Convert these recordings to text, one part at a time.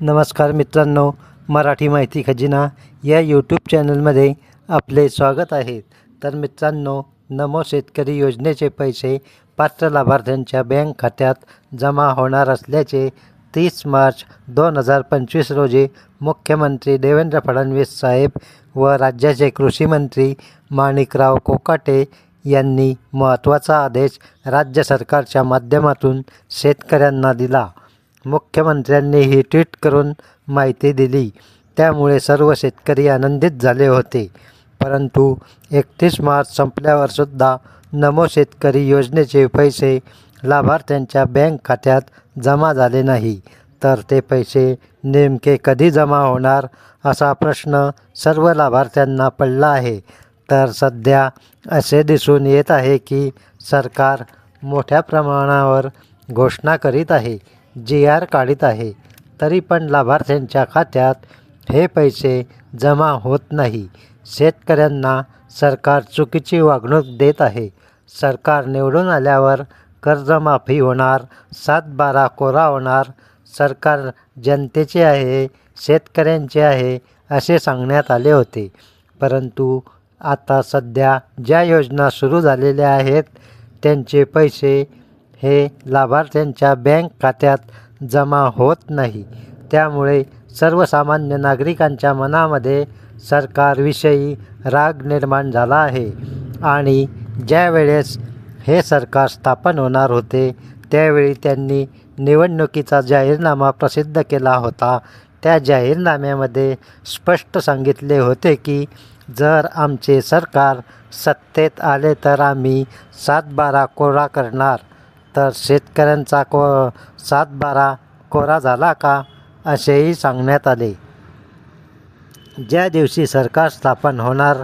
नमस्कार मित्रांनो मराठी माहिती खजिना या यूट्यूब चॅनलमध्ये आपले स्वागत आहे. तर मित्रांनो नमो शेतकरी योजनेचे पैसे पात्र लाभार्थ्यांच्या बँक खात्यात जमा होणार असल्याचे तीस मार्च दोन हजार पंचवीस रोजी मुख्यमंत्री देवेंद्र फडणवीस साहेब व राज्याचे कृषीमंत्री माणिकराव कोकाटे यांनी महत्त्वाचा आदेश राज्य सरकारच्या माध्यमातून शेतकऱ्यांना दिला. मुख्यमंत्र्यांनी ही ट्विट करून माहिती दिली. त्यामुळे सर्व शेतकरी आनंदित झाले होते. परंतु एकतीस मार्च संपल्यावरसुद्धा नमो शेतकरी योजनेचे पैसे लाभार्थ्यांच्या बँक खात्यात जमा झाले नाही. तर ते पैसे नेमके कधी जमा होणार असा प्रश्न सर्व लाभार्थ्यांना पडला आहे. तर सध्या असे दिसून येत आहे की सरकार मोठ्या प्रमाणावर घोषणा करीत आहे. जी आर काढीत आहे तरी पण लाभार्थ्यांच्या खात्यात हे पैसे जमा होत नाही. शेतकऱ्यांना सरकार चुकीची वागणूक देत आहे. सरकार निवडून आल्यावर कर्जमाफी होणार सात बारा कोरा होणार. सरकार जनतेचे आहे शेतकऱ्यांचे आहे असे सांगण्यात आले होते. परंतु आता सध्या ज्या योजना सुरू झालेल्या आहेत त्यांचे पैसे हे लाभार्थ्यांच्या बँक खात्यात जमा होत नाही. त्यामुळे सर्वसामान्य नागरिकांच्या मनामध्ये सरकारविषयी राग निर्माण झाला आहे. आणि ज्या वेळेस हे सरकार स्थापन होणार होते त्यावेळी त्यांनी निवडणुकीचा जाहीरनामा प्रसिद्ध केला होता. त्या जाहीरनाम्यामध्ये स्पष्ट सांगितले होते की जर आमचे सरकार सत्तेत आले तर आम्ही सात बारा कोरा करणार. तर शेतकऱ्यांचा को सात बारा कोरा झाला का? असेही सांगण्यात आले. ज्या दिवशी सरकार स्थापन होणार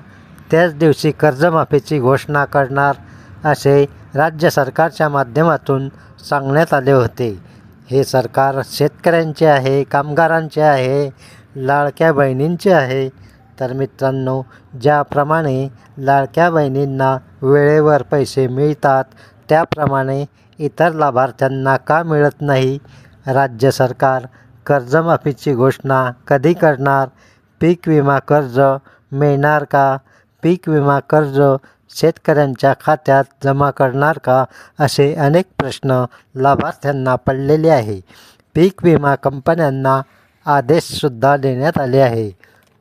त्याच दिवशी कर्जमाफीची घोषणा करणार असे राज्य सरकारच्या माध्यमातून सांगण्यात आले होते. हे सरकार शेतकऱ्यांचे आहे कामगारांचे आहे लाडक्या बहिणींचे आहे. तर मित्रांनो ज्याप्रमाणे लाडक्या बहिणींना वेळेवर पैसे मिळतात त्याप्रमाणे इतर लाभार्थ्यांना का मिळत नाही? राज्य सरकार कर्जमाफीची घोषणा कधी करणार? पीक विमा कर्ज मिळणार का? पीक विमा कर्ज शेतकऱ्यांच्या खात्यात जमा करणार का? असे अनेक प्रश्न लाभार्थ्यांना पडलेले आहे. पीक विमा कंपन्यांना आदेशसुद्धा देण्यात आले आहे.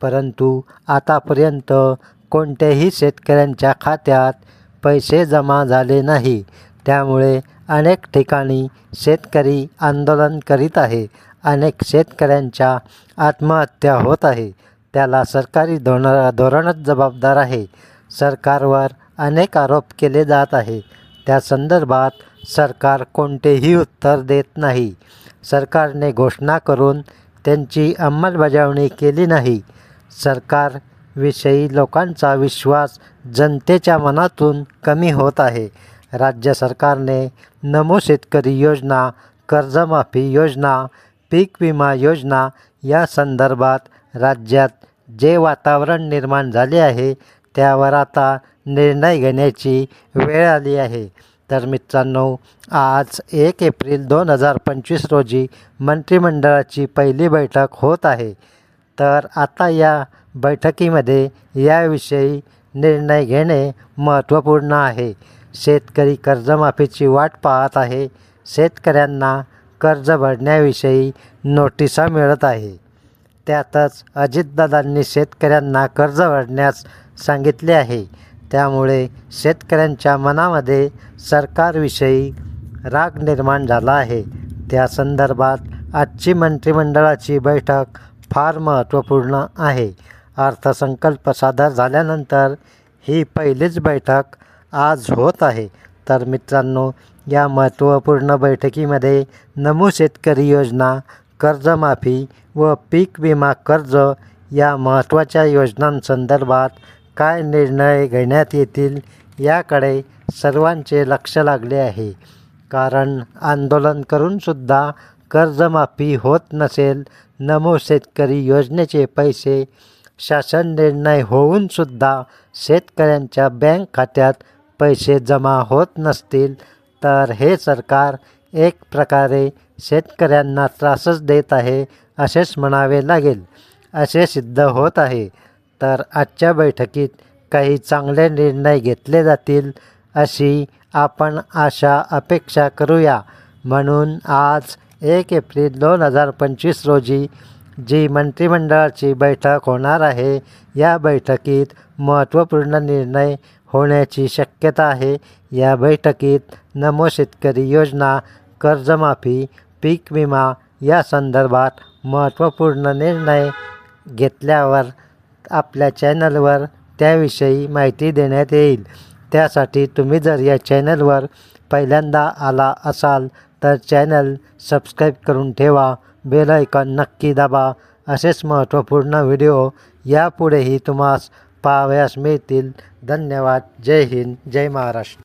परंतु आतापर्यंत कोणत्याही शेतकऱ्यांच्या खात्यात पैसे जमा झाले नाही. त्यामुळे अनेक ठिकाणी शेतकरी आंदोलन करीत आहे. अनेक शेतकऱ्यांच्या आत्महत्या होत आहे. त्याला सरकारी धोरण धोरणच जबाबदार आहे. सरकारवर अनेक आरोप केले जात आहे. त्या संदर्भात सरकार कोणतेही उत्तर देत नाही. सरकारने घोषणा करून त्यांची अंमलबजावणी केली नाही. सरकारविषयी लोकांचा विश्वास जनतेच्या मनातून कमी होत आहे. राज्य सरकारने नमो शेतकरी योजना कर्जमाफी योजना पीक विमा योजना या संदर्भात राज्यात जे वातावरण निर्माण झाले आहे त्यावर आता निर्णय घेण्याची वेळ आली आहे. तर मित्रांनो आज एक एप्रिल दोन हजार पंचवीस रोजी मंत्रिमंडळाची पहिली बैठक होत आहे. तर आता या बैठकीमध्ये याविषयी निर्णय घेणे महत्त्वपूर्ण आहे. शेतकरी कर्जमाफीची वाट पाहत आहे. शेतकऱ्यांना कर्ज भरण्याविषयी नोटिसा मिळत आहे. त्यातच अजितदादांनी शेतकऱ्यांना कर्ज भरण्यास सांगितले आहे. त्यामुळे शेतकऱ्यांच्या मनामध्ये सरकारविषयी राग निर्माण झाला आहे. त्या संदर्भात आजची मंत्रिमंडळाची बैठक फार महत्त्वपूर्ण आहे. अर्थसंकल्प सादर झाल्यानंतर ही पहिलीच बैठक आज होत आहे. तर मित्रांनो या महत्त्वपूर्ण बैठकीमध्ये नमो शेतकरी योजना कर्जमाफी व पीक विमा कर्ज या महत्त्वाच्या योजनांसंदर्भात काय निर्णय घेण्यात येतील याकडे सर्वांचे लक्ष लागले आहे. कारण आंदोलन करूनसुद्धा कर्जमाफी होत नसेल नमो शेतकरी योजनेचे पैसे शासन निर्णय होऊनसुद्धा शेतकऱ्यांच्या बँक खात्यात पैसे जमा होत नसतील तर हे सरकार एक प्रकारे शेतकऱ्यांना त्रासच देत आहे असेच म्हणावे लागेल. असे सिद्ध होत आहे. तर आजच्या बैठकीत काही चांगले निर्णय घेतले जातील अशी आपण आशा अपेक्षा करूया. म्हणून आज एक एप्रिल दोन हजार पंचवीस रोजी जी मंत्रिमंडळाची बैठक होणार आहे या बैठकीत महत्त्वपूर्ण निर्णय होण्याची शक्यता आहे. या बैठकीत नमो शेतकरी योजना कर्जमाफी पीक विमा या संदर्भात महत्त्वपूर्ण निर्णय घेतल्यावर आपल्या चॅनलवर त्याविषयी माहिती देण्यात येईल. त्यासाठी तुम्ही जर या चॅनलवर पहिल्यांदा आला असाल तर चॅनल सबस्क्राईब करून ठेवा. बेल ऐकॉन नक्की दाबा. असेच महत्त्वपूर्ण व्हिडिओ यापुढेही तुम्हास पाहावयास मिळतील धन्यवाद। जय हिंद। जय महाराष्ट्र।